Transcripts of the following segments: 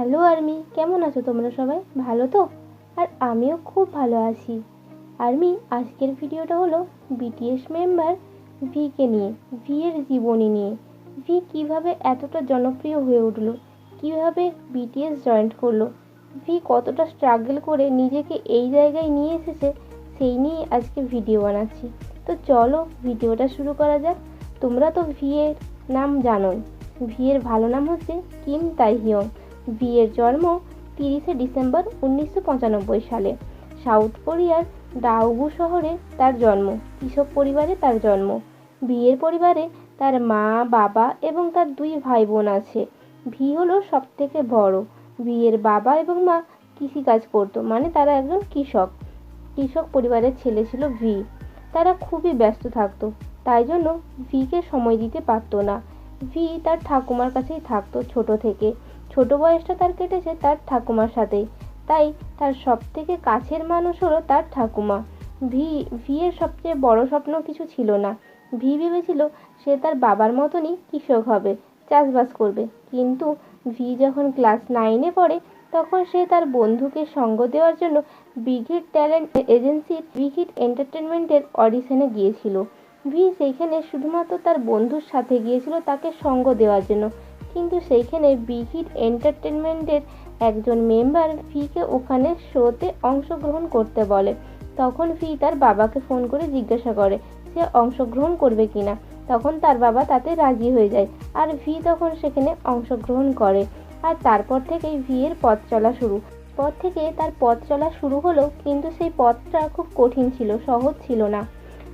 Hello army, কেমন আছো তোমরা সবাই? ভালো তো? আর আমিও খুব ভালো আছি। আর্মি, আজকের ভিডিওটা হলো বিটিএস মেম্বার ভিকে নিয়ে ভি এর জীবনী নিয়ে। ভি কীভাবে এতটা জনপ্রিয় হয়ে উঠল? কীভাবে বিটিএস জয়েন্ট করল? ভি কতটা স্ট্রাগল করে নিজেকে এই জায়গায় নিয়ে এসেছে, সেই নিয়ে আজকে ভিডিও বানাচ্ছি। তো চলো ভিডিওটা শুরু করা যাক। তোমরা তো ভি এর নাম জানোই। ভি এর ভালো নাম হচ্ছে কিম তাইহিয়ং। এর জন্ম তিরিশে ডিসেম্বর উনিশশো পঁচানব্বই সালে। সাউথ কোরিয়ার ডাউগু শহরে তার জন্ম, কৃষক পরিবারে তার জন্ম। বিয়ের পরিবারে তার মা, বাবা এবং তার দুই ভাই বোন আছে। ভি হলো সব থেকে বড়। বিয়ের বাবা এবং মা কৃষিকাজ করতো মানে তারা একজন কৃষক। কৃষক পরিবারের ছেলে ছিল ভি। তারা খুবই ব্যস্ত থাকতো, তাই জন্য ভিকে সময় দিতে পারতো না। ভি তার ঠাকুমার কাছেই থাকতো ছোট থেকে। ছোট বয়সটা তার কেটেছে তার ঠাকুমার সাথেই তাই তার সব থেকে কাছের মানুষ হলো তার ঠাকুমা। ভি ভি এর সবচেয়ে বড় স্বপ্ন কিছু ছিল না। ভি ভেবেছিল সে তার বাবার মতনই কৃষক হবে, চাষবাস করবে। কিন্তু ভি যখন ক্লাস নাইনে পড়ে, তখন সে তার বন্ধুকে সঙ্গ দেওয়ার জন্য বিগিট ট্যালেন্ট এজেন্সির বিঘিট এন্টারটেনমেন্টের অডিশনে গিয়েছিল। ভি সেইখানে শুধুমাত্র তার বন্ধুর সাথে গিয়েছিল তাকে সঙ্গ দেওয়ার জন্য। কিন্তু সেইখানে বিগিট এন্টারটেনমেন্টের একজন মেম্বার ভিকে ওখানে শোতে অংশগ্রহণ করতে বলে। তখন ভি তার বাবাকে ফোন করে জিজ্ঞাসা করে, সে অংশগ্রহণ করবে কিনা? তখন তার বাবা তাতে রাজি হয়ে যায় আর ভি তখন সেখানে অংশগ্রহণ করে। আর তারপর থেকেই ভি এর পথ চলা শুরু। পথ থেকে তার পথ চলা শুরু হলো, কিন্তু সেই পথটা খুব কঠিন ছিল, সহজ ছিল না।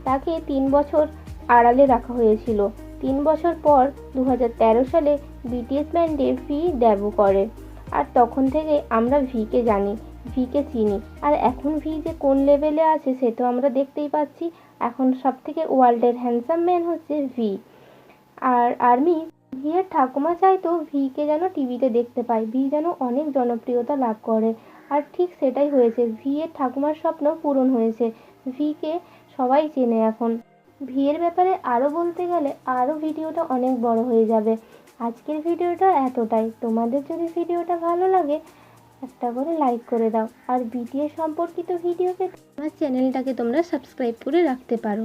তাকে তিন বছর আড়ালে রাখা হয়েছিল। তিন বছর পর দু হাজার তেরো সালে বিটিএস ব্যান্ডে ভি ডেবু করে। আর তখন থেকে আমরা ভিকে জানি ভিকে চিনি। আর এখন ভি যে কোন লেভেলে আছে সেটাও আমরা দেখতেই পাচ্ছি। এখন সব থেকে ওয়ার্ল্ডের হ্যান্ডসাম ম্যান হচ্ছে ভি আর আর্মি ভি এর ঠাকুমা চাইতো ভিকে যেন টিভিতে দেখতে পায়। ভি যেন অনেক জনপ্রিয়তা লাভ করে। আর ঠিক সেটাই হয়েছে ভি এর ঠাকুমার স্বপ্ন পূরণ হয়েছে। ভিকে সবাই চেনে এখন। ভি এর ব্যাপারে আরও বলতে গেলে আরও ভিডিওটা অনেক বড় হয়ে যাবে। আজকের ভিডিওটা এতটাই। তোমাদের যদি ভিডিওটা ভালো লাগে, একটা করে লাইক করে দাও। আর বিটিএ সম্পর্কিত ভিডিও পেতে আমার চ্যানেলটাকে তোমরা সাবস্ক্রাইব করে রাখতে পারো।